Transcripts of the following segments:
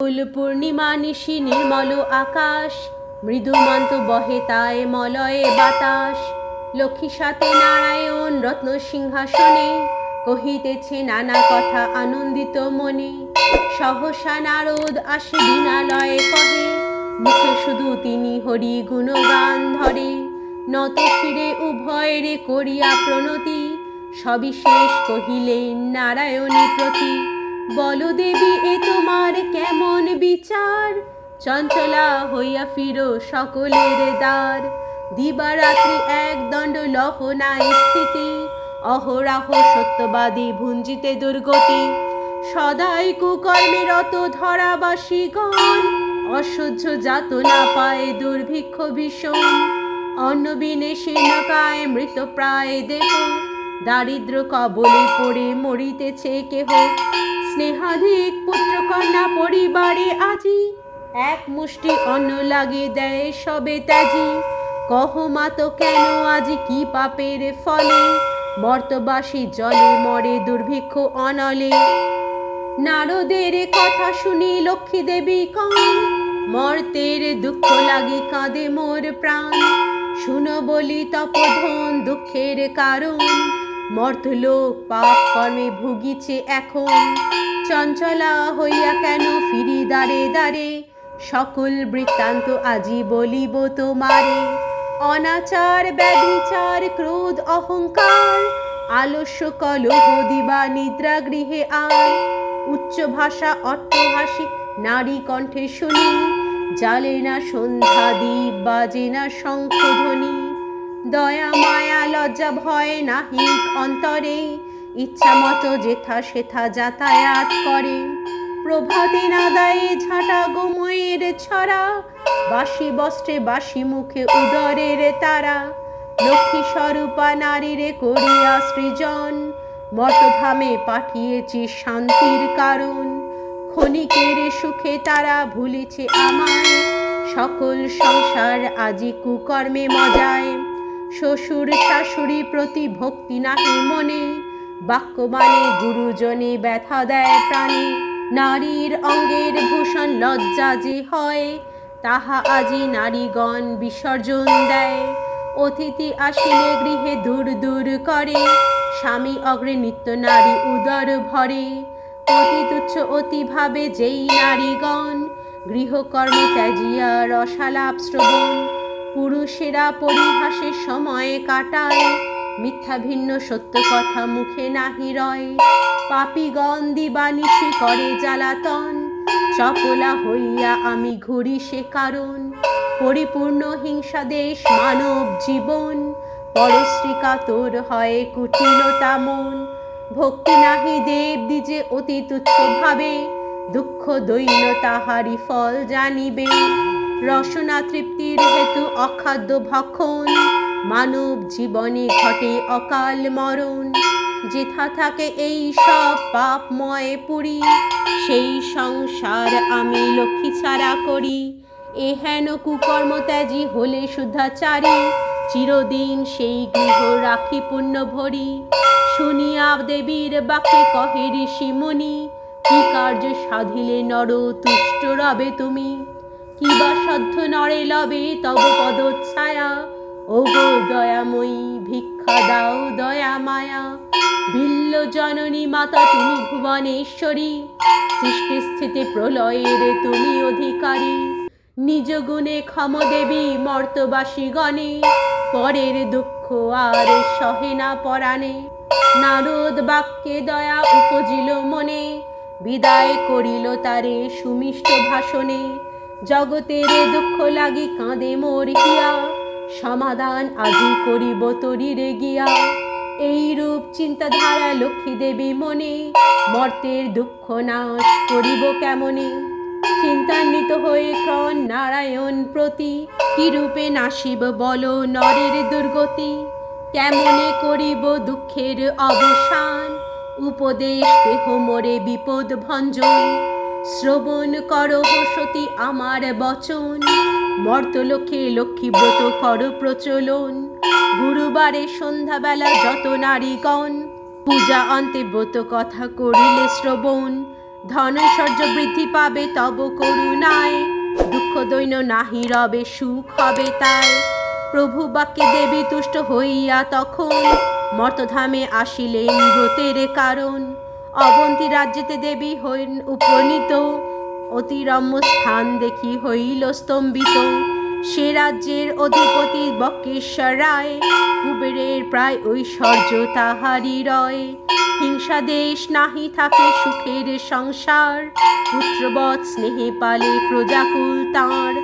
ফুল পূর্ণিমা নিশি নির্মল আকাশ, মৃদুমন্ত বহে তায় মলয়ে বাতাস। লক্ষ্মী সাথে নারায়ণ রত্ন সিংহাসনে, কহিতেছে নানা কথা আনন্দিত মনে। সহসা নারদ আসে বিনালয়ে কহে, মুখে শুধু তিনি হরি গুণগান ধরে। নত ফিরে উভয়েরে করিয়া প্রণতি, সবিশেষ কহিলেন নারায়ণী প্রতি। বল দেবী, এ তোমার কেমন বিচার? চঞ্চলা হইয়া ফিরো সকলের দ্বার। দিবারাত্রি এক দণ্ড লহনায় স্থিতি। অহরাহ সত্যবাদী ভুঞ্জিতে দুর্গতি। সদাই কুকর্মে রত ধরাবাসীগণ। অসহ্য যাতনা পায় দুর্ভিক্ষ ভীষণ। অন্নবিনে শীর্ণকায় মৃত প্রায় দেহ। দারিদ্র কবলে পড়ে মরিতেছে কেহ। স্নেহাধিক পুত্রকন্যা পরিবারে আজি। এক মুষ্টি অন্ন লাগে দেয় সবে ত্যাজি। কহ মাতো কেন আজি কি পাপের ফলে? মর্তবাসী জলে মরে দুর্ভিক্ষ অনলে। নারদের কথা শুনি লক্ষ্মী দেবী কন, মর্তের দুঃখ লাগে কাঁদে মোর প্রাণ। শুনো বলি তপধন দুঃখের কারণ। মর্তলোক পাপ কর্মে ভুগিছে এখন। চঞ্চলা হইয়া কেন ফিরি দাঁড়ে দাঁড়ে সকল বৃত্তান্ত আজি বলিব তোমারে। অনাচার, ব্যভিচার, ক্রোধ, অহংকার, আলস্য, কলহ, দিবা, নিদ্রা, গৃহে আয় উচ্চ ভাষা অট্টহাসি নারী কণ্ঠে শুনি। জালে না সন্ধ্যা, দ্বীপ বাজে না শঙ্খধ্বনি দয়া, মায়া, লজ্জা, ভয় নাহিক অন্তরে। ইচ্ছা মতো যেথা সেথা যাতায়াত করে। প্রভাতে নাদায়ে ঝাঁটা গোময়ের ছড়া। বাসি বস্ত্রে বাসি মুখে উদরের তারা। লক্ষ্মী স্বরূপা নারীরে করিয়া সৃজন। মর্তধামে পাঠিয়েছি শান্তির কারণ। ক্ষণিকের সুখে তারা ভুলেছে আমায়। সকল সংসার আজি কুকর্মে মজায়। শ্বশুর শাশুড়ি প্রতি ভক্তি নাহি মনে। বাক্যবাণে গুরুজনে ব্যথা দেয় প্রাণে। নারীর অঙ্গের ভূষণ লজ্জা যে হয়, তাহা আজি নারীগণ বিসর্জন দেয়। অতিথি আসিলে গৃহে দূর দূর করে, স্বামী অগ্রে নিত্য নারী উদর ভরে। অতি তুচ্ছ অতিভাবে যেই নারীগণ, গৃহকর্ম ত্যাজিয়া রসালাপ শ্রবণ পুরুষেরা পরিহাসের সময় কাটায়। মিথ্যা ভিন্ন সত্য কথা মুখে নাহি রয়। পাপিগণ দিবানিশি করে জ্বালাতন। চপলা হইয়া আমি ঘুরি সে কারণ। পরিপূর্ণ হিংসা দেশ মানব জীবন। পরশ্রী তোর হয় কুটিলতা মন। ভক্তি নাহি দেব দিজে অতি তুচ্ছ ভাবে। দুঃখ দৈন্য তাহারি ফল জানিবে। রসনা তৃপ্তির হেতু অখাদ্য ভক্ষণ। মানব জীবনে ঘটে অকাল মরণ। যেথা থাকে এই সব পাপময় পুরী, সেই সংসার আমি লক্ষ্মী ছাড়া করি। এ হেন কুকর্ম ত্যাজি হলে শুদ্ধাচারী, চিরদিন সেই গৃহ রাখি পুণ্য ভরি। শুনিয়া দেবীর বাক্যে কহে ঋষি মুনি কি কার্য সাধিলে নর তুষ্ট রবে তুমি? কিবা সাধ্য নরে লবে তব পদচ্ছায়া। ও গো দয়াময়ী, ভিক্ষা দাও দয়া মায়া। বিল্ল জননী মাতা, তুমি ভুবনেশ্বরী। সৃষ্টি স্থিতি প্রলয়ের তুমি অধিকারী। নিজ গুণে ক্ষম দেবী, মর্তবাসী গণে। পরের দুঃখ আর সহে না পরাণে। নারদ বাক্যে দয়া উপজিল মনে। বিদায় করিল তারে সুমিষ্ট ভাষণে। জগতের দুঃখ লাগি কাঁদে মোর হিয়া সমাধান আজি করিব তরিরে গিয়া। এই রূপ চিন্তাধারা লক্ষ্মী দেবী মনে, মর্তের দুঃখ নাশ করিব কেমনে? চিন্তান্বিত হয়ে ক্রণ নারায়ণ প্রতি কি রূপে নাসিব বল নরের দুর্গতি? কেমনে করিব দুঃখের অবসান? উপদেশ দেহ মোরে বিপদ ভঞ্জন। শ্রবণ কর সতী আমার বচন। মর্তলোকে লক্ষ্মীব্রত কর প্রচলন। গুরুবারে সন্ধ্যাবেলা যত নারীগণ, পূজা অন্তে ব্রত কথা করিলে শ্রবণ। ধনৈশ্বর্য বৃদ্ধি পাবে তব করুণায়। দুঃখ দৈন্য নাহি রবে, সুখ হবে তাই। প্রভু বাক্যে দেবী তুষ্ট হইয়া তখন মর্তধামে আসিলেন ব্রতের কারণ। অবন্তী রাজ্যেতে দেবী হইন উপনীত। অতিরম্য স্থান দেখি হইল স্তম্ভিত। সে রাজ্যের অধিপতি বক্রেশ্বর রায়, কুবেরের প্রায় ঐশ্বর্য তাহারি রয়। হিংসা দেশ নাহি থাকে সুখের সংসার, পুত্রবৎ স্নেহে পালে প্রজাকুল তাঁর।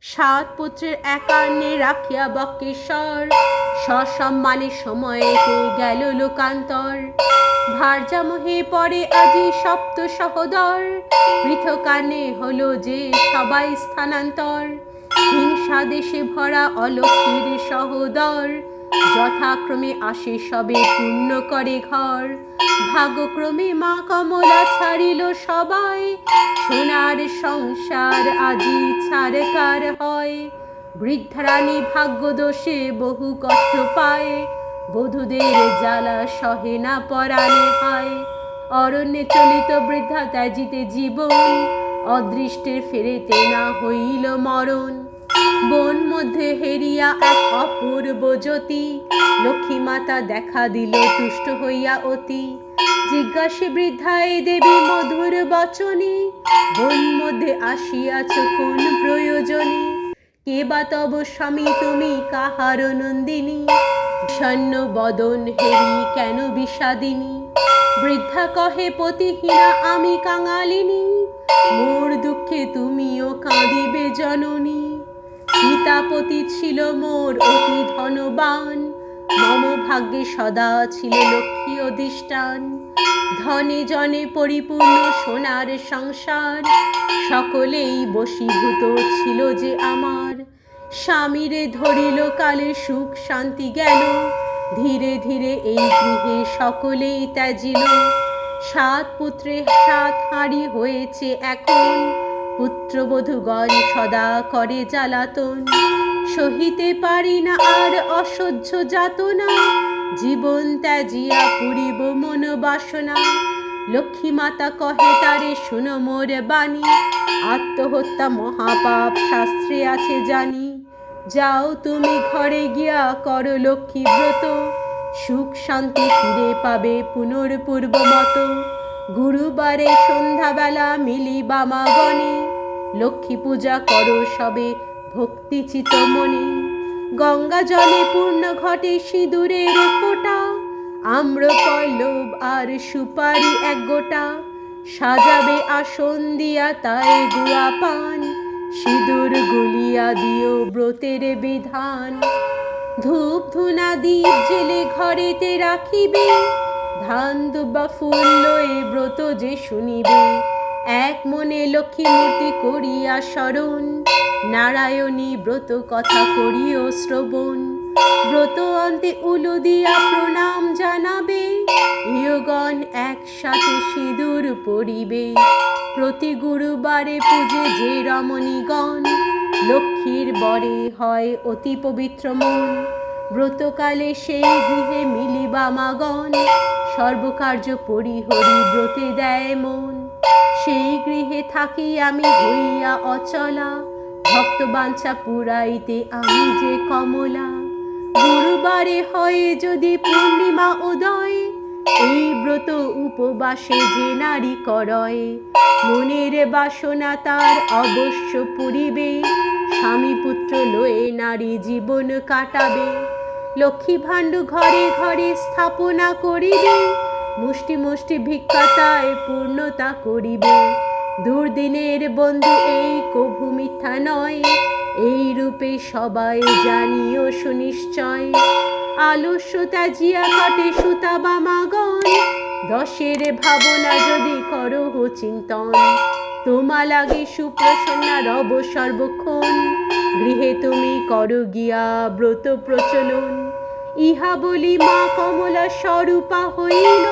সাত পুত্রের একান্নে রাখিয়া বক্রেশ্বর, সসম্মানে সময়েতে গেল লোকান্তর। ভারজামহে পরে আজি সপ্ত সহদর। পৃথকানে হলো যে সবাই স্থানান্তর। হিংসা দেশে ভরা অলক্ষীর সহদর। যথাক্রমে আসে সবে পূর্ণ করে ঘর। ভাগ্যক্রমে মা কমলা ছাড়িল সবাই। সোনার সংসার আজি ছাড়কার হয়। বৃদ্ধারানী ভাগ্যদোষে বহু কষ্ট পায়। বধূদের জ্বালা সহে না পরাণে হয় অরণ্যে চলিত বৃদ্ধা ত্যাজিতে জীবন অদৃষ্টের ফেরেতে না হইল মরণ। বন মধ্যে হেরিয়া এক অপূর্ব জ্যোতি, লক্ষ্মী মাতা দেখা দিল তুষ্ট হইয়া অতি। জিজ্ঞাসে বৃদ্ধায় দেবী মধুর বচনে, বন মধ্যে আসিয়াছ কোন প্রয়োজনে? কে বা তব স্বামী তুমি, কাহার নন্দিনী? বিষণ্ণ বদন হেরি কেন বিষাদিনী? বৃদ্ধা কহে, পতিহীনা, আমি কাঙালিনী। মোর দুঃখে তুমিও কাঁদিবে জননী। পিতাপতি ছিল মোর অতি ধনবান। মম ভাগ্যে সদা ছিল লক্ষ্মী অধিষ্ঠান। ধনে জনে পরিপূর্ণ সোনার সংসার। সকলেই বশীভূত ছিল যে আমার। স্বামীরে ধরিল কালে সুখ শান্তি গেল। ধীরে ধীরে এই গৃহে সকলেই ত্যাজিল। সাত পুত্রে, সাত হাঁড়ি হয়েছে এখন। পুত্রবধূগণ সদা করে জ্বালাতন। সহিতে পারি না আর অসহ্য যাতনা। জীবন ত্যাজিয়া পুরিব মন বাসনা। লক্ষ্মী মাতা কহে, তারে শুনো মোর বাণী। আত্মহত্যা মহাপাপ শাস্ত্রে আছে জানি। যাও তুমি ঘরে গিয়া করো লক্ষ্মী ব্রত। সুখ শান্তি ফিরে পাবে পুনর্পূর্ব মতো। গুরুবারে সন্ধ্যাবেলা মিলি বামাগণে লক্ষ্মী পূজা করো সবে ভক্তিচিত মনে। গঙ্গা জলে পূর্ণ ঘটে সিঁদুরের ফোঁটা। আম্র পল্লব আর সুপারি এক গোটা। সাজাবে আসন দিয়া তাই গুয়া পান সিঁদুর গুলিয়া দিও ব্রতের বিধান। ধূপ ধুনা দ্বীপ জেলে ঘরেতে রাখিবে। ধান দুবা ফুল লয়ে ব্রত যে শুনিবে। এক মনে লক্ষ্মী মূর্তি করিয়া স্মরণ। নারায়ণী ব্রত কথা করিও শ্রবণ। ব্রত অন্তে উলু দিয়া প্রণাম জানাবে। ইয়গণ একসাথে সিঁদুর পড়িবে প্রতি গুরুবারে পূজে যে রমণীগণ। লক্ষ্মীর বরে হয় অতি পবিত্র মন। ব্রতকালে সেই গৃহে মিলিবা মাগণ। সর্বকার্য পরিহরি ব্রতে দেয় মন। সেই গৃহে থাকি আমি হইয়া অচলা। ভক্ত বাঞ্ছা পুরাইতে আমি যে কমলা। গুরুবারে হয় যদি পূর্ণিমা উদয়, এই ব্রত উপবাসে যে নারী করয়। মনের বাসনা তার অবশ্য পুরিবে স্বামী পুত্র লয়ে নারী জীবন কাটাবে। লক্ষ্মী ভাণ্ডু ঘরে ঘরে স্থাপনা করিবে, মুষ্টি মুষ্টি ভিক্ষাতায় পূর্ণতা করিবে। দুর্দিনের বন্ধু এই কভু মিথ্যা নয় এই রূপে সবাই জানিও সুনিশ্চয়। আলস্য ত্যাজিয়া কাটে সুতা বামাগণ দশের ভাবনা যদি করো হো চিন্তন। তোমা লাগে সুপ্রসন্না রব সর্বক্ষণ। গৃহে তুমি করো গিয়া ব্রত প্রচলন। ইহা বলি মা কমলা স্বরূপা হইল।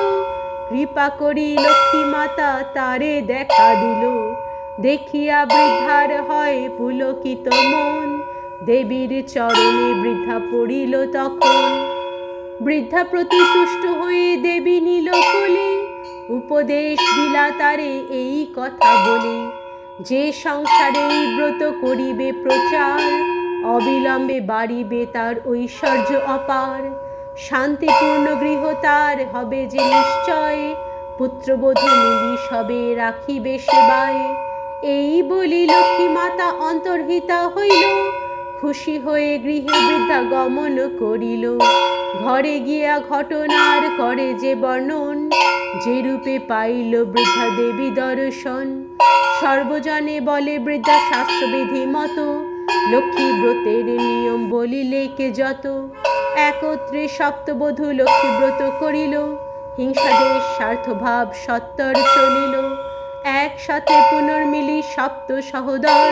কৃপা করি লক্ষ্মী মাতা তারে দেখা দিল। দেখিয়া বৃদ্ধার হয় পুলকিত মন। দেবীর চরণে বৃদ্ধা পড়িল তখন। বৃদ্ধা প্রতি তুষ্ট হয়ে দেবী নিল কোলে। উপদেশ দিলা তারে এই কথা বলে। যে সংসারে ব্রত করিবে প্রচার, অবিলম্বে বাড়িবে তার ঐশ্বর্য অপার। শান্তিপূর্ণ গৃহ তার হবে যে নিশ্চয়, পুত্রবধূ মিলি সবে রাখিবে সেবায়। এই বলি লক্ষ্মী মাতা অন্তর্হিতা হইল। খুশি হয়ে গৃহে বৃদ্ধা গমন করিল। ঘরে গিয়া ঘটনার করে যে বর্ণন, যে রূপে পাইল বৃদ্ধা দেবী দর্শন। সর্বজনে বলে বৃদ্ধা শাস্ত্রবিধি মতো, লক্ষ্মী ব্রতের নিয়ম বলিলে কে যত। একত্রে সপ্তবধূ লক্ষ্মী ব্রত করিল, হিংসাদের স্বার্থভাব সত্তর চলিল। একসাথে পুনর্মিলি সপ্ত সহদর।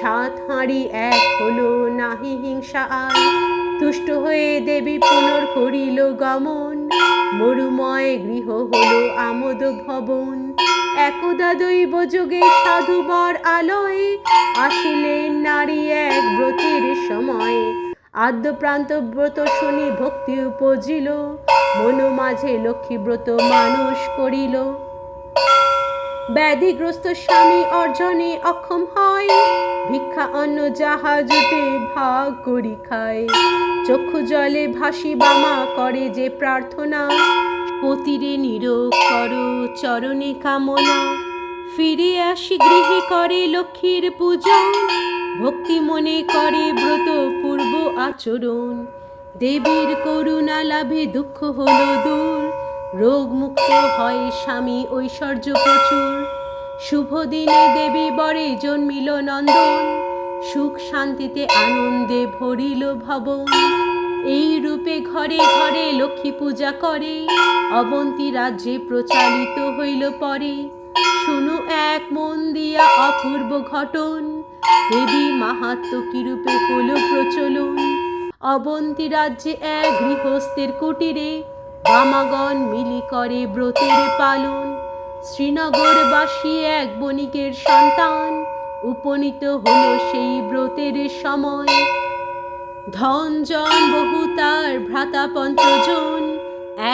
সাত হাঁড়ি এক হলো নাহি হিংসা আর। তুষ্ট হয়ে দেবী পুনর করিল গমন। মরুময় গৃহ হলো আমোদ ভবন। একদা দৈব যোগে সাধুবর আলয়ে আসিলেন নারী এক ব্রতের সময়। আদ্য প্রান্ত ব্রত শুনি ভক্তি উপজিল। মনো মাঝে লক্ষ্মী ব্রত মানুষ করিল। ব্যাধিগ্রস্ত স্বামী অর্জনে অক্ষম হয়। ভিক্ষা অন্ন যাহা জুটে ভাগ করি খায়। চক্ষু জলে ভাসি বামা করে যে প্রার্থনা। পতিরে নিরোগ কর চরণে কামনা। ফিরে আসি গৃহে করে লক্ষ্মীর পূজা। ভক্তি মনে করে ব্রত পূর্ব আচরণ। দেবীর করুণা লাভে দুঃখ হলো দূর। রোগ মুক্ত হয় স্বামী ঐশ্বর্য প্রচুর। শুভ দিনে দেবী বরে জন্মিল নন্দন, সুখ শান্তিতে আনন্দে ভরিল ভবন। এই রূপে ঘরে ঘরে লক্ষ্মী পূজা করে, অবন্তী রাজ্যে প্রচারিত হইল পরে। শুনু এক মন দিয়া অপূর্ব ঘটন, দেবী মাহাত্ম কিরূপে হল প্রচলন। অবন্তী রাজ্যে এক গৃহস্থের কুটিরে বামাগণ মিলি করে ব্রতের পালন। শ্রীনগরবাসী এক বণিকের সন্তান, উপনীত হলো সেই ব্রতের সময়। ধন জন বহু তার ভ্রাতা পঞ্চজন,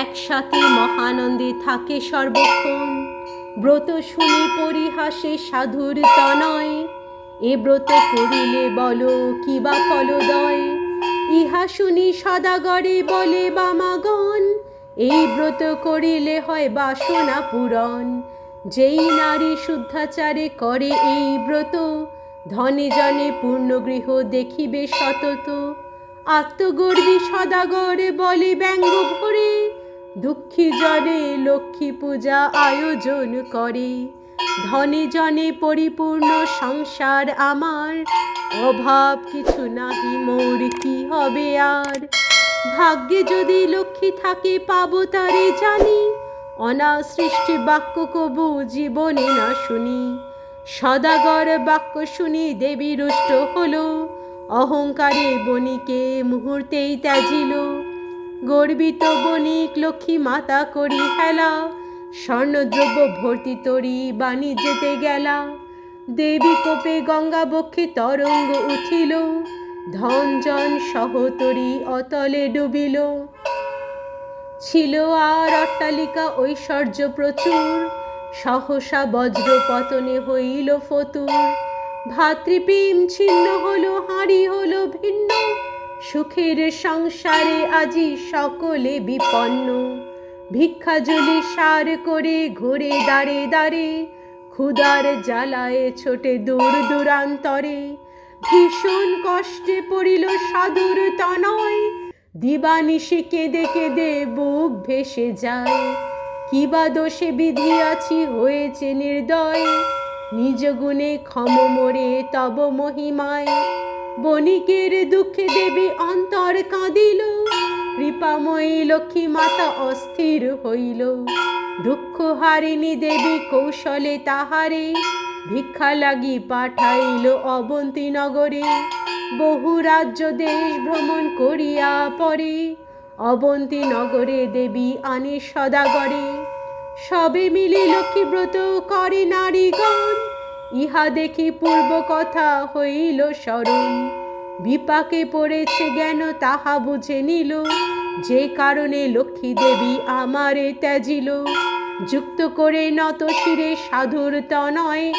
একসাথে মহানন্দে থাকে সর্বক্ষণ। ব্রত শুনি পরিহাসে সাধুর তনয়, এ ব্রত করিলে বলো কিবা ফলদয়? ইহা শুনি সদাগরে বলে বামাগণ এই ব্রত করিলে হয় বাসনা পূরণ। যেই নারী শুদ্ধাচারে করে এই ব্রত, ধনে জনে পূর্ণগৃহ দেখিবে সতত। আত্মগর্বী সদাগরে বলে ব্যঙ্গ ভরে, দুঃখী জনে লক্ষ্মী পূজা আয়োজন করে। ধনে জনে পরিপূর্ণ সংসার আমার, অভাব কিছু নাহি, মোর কি হবে আর? ভাগ্যে যদি লক্ষ্মী থাকে পাবো তারে জানি। অনাসৃষ্টি বাক্য কবু জীবনে না শুনি। সদাগর বাক্য শুনি দেবী রুষ্ট হলো। অহংকারে বণিকে মুহূর্তেই ত্যাজিল। গর্বিত বণিক লক্ষ্মী মাতা করি হেলা। স্বর্ণদ্রব্য ভর্তি তরি বাণিজ্যেতে গেলা। দেবী কোপে গঙ্গা বক্ষে তরঙ্গ উঠিল। ধন জন সহতরি অতলে ডুবিল। ছিল আর অট্টালিকা ঐশ্বর্য প্রচুর, সহসা বজ্র পতনে হইল ফতুর। ভাতৃপ্রেম ছিন্ন হলো, হাঁড়ি হলো ভিন্ন, সুখের সংসারে আজি সকলে বিপন্ন। ভিক্ষা জলি সার করে ঘুরে দাঁড়ে দাঁড়ে ক্ষুদার জ্বালায় ছোটে দূর দূরান্তরে ভীষণ কষ্টে পড়িল সাধুর তনয়। দিবানিশি কেঁদে কেঁদে বুক ভেসে যায়। কিবা দোষে বিধিয়াছি হয়েছে নির্দয়। নিজ গুণে ক্ষম মোরে তব মহিমায়। বণিকের দুঃখে দেবী অন্তর কাঁদিল। কৃপাময়ী লক্ষ্মী মাতা অস্থির হইল। দুঃখ হারিণী দেবী কৌশলে তাহারে ভিক্ষা লাগি পাঠাইল অবন্তী নগরে বহু রাজ্য দেশ ভ্রমণ করিয়া পরে অবন্তী নগরে দেবী আনে সদাগরে। সবে মিলে লক্ষ্মীব্রত করে নারীগণ, ইহা দেখি পূর্ব কথা হইল স্মরণ। বিপাকে পড়েছে জ্ঞান তাহা বুঝে নিল, যে কারণে লক্ষ্মী দেবী আমারে ত্যাজিল। যুক্ত করে নত শিরে সাধুর তনয়।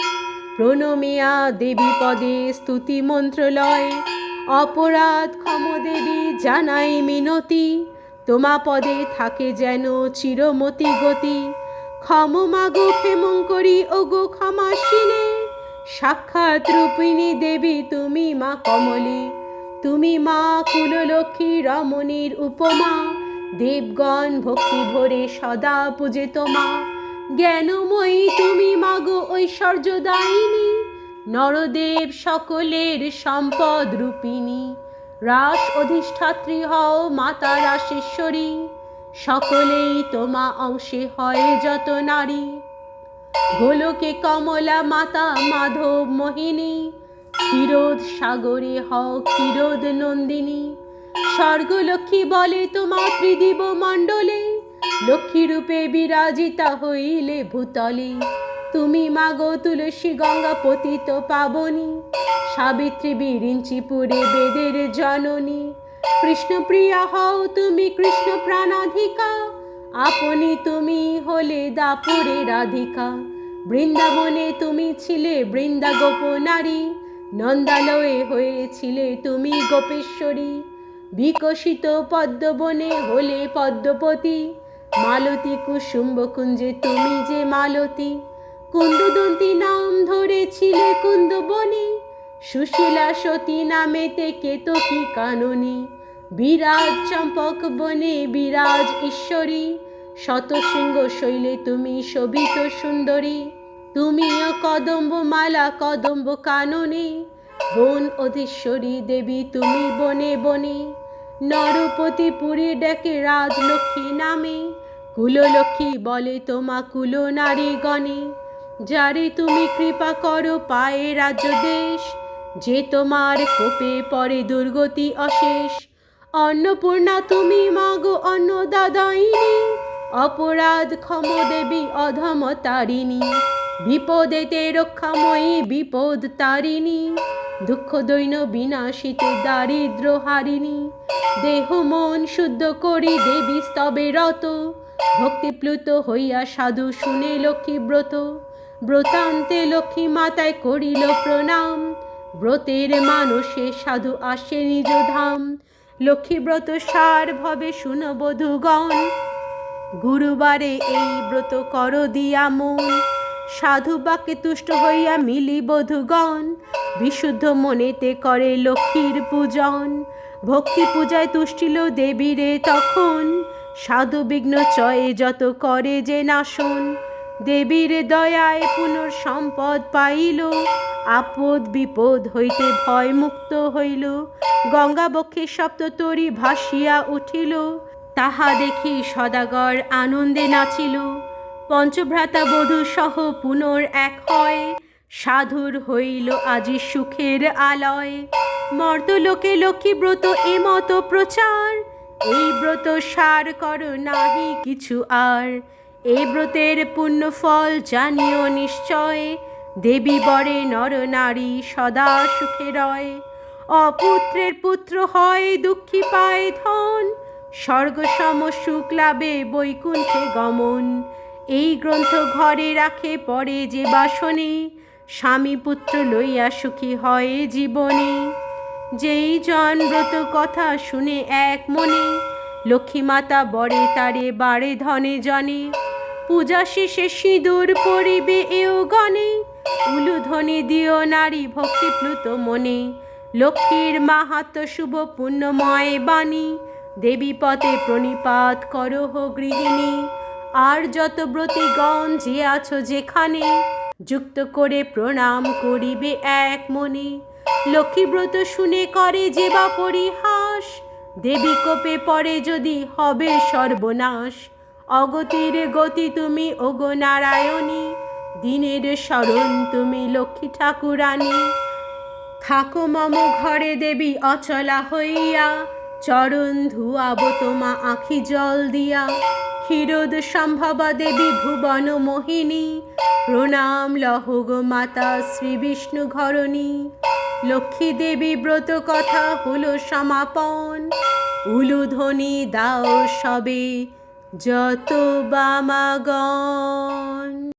প্রণমিয়া দেবী পদে স্তুতি মন্ত্রলয়। অপরাধ ক্ষম দেবী জানাই মিনতি। তোমা পদে থাকে যেন চিরমতি গতি। ক্ষম মাগো ক্ষেমং ক্ষেমঙ্করী ওগো ক্ষমাসিনে সাক্ষাৎ রূপিণী দেবী, তুমি মা কমলী। তুমি মা কুললক্ষ্মী রমণীর উপমা। দেবগণ ভক্তি ভরে সদা পূজে তোমা জ্ঞানময়ী তুমি মাগো ঐশ্বর্যদায়িনী নরদেব সকলের সম্পদ রূপিণী। রাস অধিষ্ঠাত্রী হও মাতা রাসেশ্বরী। সকলেই তোমা অংশে হয় যত নারী। গোলকে কমলা মাতা মাধব মোহিনী। ক্ষীরোদ সাগরে হও ক্ষীরোদ নন্দিনী। স্বর্গলক্ষ্মী বলে তোমা ত্রিদিব মণ্ডলে লক্ষ্মী রূপে বিরাজিতা হইলে ভূতলে। তুমি মাগো তুলসী গঙ্গা পতিত পাবনী, সাবিত্রী বিরিঞ্চিপুরে বেদের জননী। কৃষ্ণপ্রিয়া হও তুমি কৃষ্ণ প্রাণাধিকা, আপনি তুমি হলে দাপুরে রাধিকা। বৃন্দাবনে তুমি ছিলে বৃন্দা গোপনারী, নন্দালয়ে হয়েছিলে তুমি গোপেশ্বরী। বিকশিত পদ্মবনে হলে পদ্মপতি। মালতী কুসুম্ব কুঞ্জে তুমি যে মালতী। কুন্দদন্তী নাম ধরেছিলে কুন্দবনে। সুশীলা সতী নামেতে কেতকী কাননী। বিরাজ চম্পক বনে বিরাজ ঈশ্বরী। শতশৃঙ্গ শৈলে তুমি শোভিত সুন্দরী। তুমিও কদম্ব মালা কদম্ব কাননে। বন অধীশ্বরী দেবী তুমি বনে বনে। নরপতি পুরী ডেকে রাজলক্ষ্মী নামে। কুললক্ষ্মী বলে, তোমা কুল নারী গণে যারে তুমি কৃপা করো পায়ে রাজ্য দেশ, যে তোমার কোপে পরে দুর্গতি অশেষ। অন্নপূর্ণা, তুমি মাগো অন্নদাদাইনী অপরাধ ক্ষম দেবী অধম তারিণী। বিপদেতে রক্ষাময়ী বিপদ তারিণী দুঃখ দৈন বিনাশিতে দারিদ্র হারিণী, দেহ মন শুদ্ধ করি দেবী স্তবে রত, ভক্তিপ্লুত হইয়া সাধু শুনে লক্ষ্মী ব্রত, ব্রতান্তে লক্ষ্মী মাতায় করিল প্রণাম, ব্রতের মানুষে সাধু আসে নিজ ধাম লক্ষ্মীব্রত সার ভবে শুন বধুগণ, গুরুবারে এই ব্রত কর দিয়া মন সাধু বাক্যে তুষ্ট হইয়া মিলি বধুগণ, বিশুদ্ধ মনেতে করে লক্ষ্মীর পূজন। ভক্তি পূজায় তুষ্টিল দেবীরে তখন, সাধু বিঘ্ন চয়ে যত করে যে নাশন। দেবীর দয়ায় পুনর সম্পদ পাইল, আপদ বিপদ হইতে ভয় মুক্ত হইল। গঙ্গা বক্ষে সপ্ততরী ভাসিয়া উঠিল, তাহা দেখি সদাগর আনন্দে নাচিল। পঞ্চভ্রাতা বধূ সহ পুনর এক হয়। সাধুর হইল আজি সুখের আলয়। মর্তলোকে লক্ষ্মী ব্রত এমত প্রচার। এই ব্রত সার কর নাহি কিছু আর। এই ব্রতের পুণ্য ফল জানিও নিশ্চয়। দেবী বরে নর নারী সদা সুখে রয়। অপুত্রের পুত্র হয় দুঃখী পায় ধন। স্বর্গ সম সুখ লাভে বৈকুণ্ঠে গমন। এই গ্রন্থ ঘরে রাখে পরে যে বাসনে। স্বামী পুত্র লইয়া সুখী হয় জীবনে। যেই জন ব্রত কথা শুনে এক মনে লক্ষ্মী মাতা বরে তারে বাড়ে ধনে জনে। পূজা শেষে সিঁদুর পরিবে এও গণে উলুধ্বনি দিও নারী ভক্তিপ্লুত মনে। লক্ষ্মীর মাহাত্ম শুভ পুণ্যময় বাণী দেবী পথে প্রণিপাত করো হো গৃহিণী। আর যত ব্রতিগণ যে আছো যেখানে, যুক্ত করে প্রণাম করিবে এক মনে। লক্ষ্মীব্রত শুনে করে যে বা পরিহাস, দেবী কোপে পড়ে যদি হবে সর্বনাশ। অগতির গতি তুমি, ওগো নারায়ণী, দিনের স্মরণ তুমি লক্ষ্মী ঠাকুরানী। থাকো মম ঘরে দেবী, অচলা হইয়া, চরণ ধুয়াব তোমা আখি জল দিয়া। ক্ষীরোদ সম্ভবা দেবী ভুবন মোহিনী। প্রণাম লহ গো মাতা শ্রী বিষ্ণু ঘরণী। লক্ষ্মী দেবী ব্রত কথা হল সমাপন। উলুধ্বনি দাও সবে যত বামাগণ।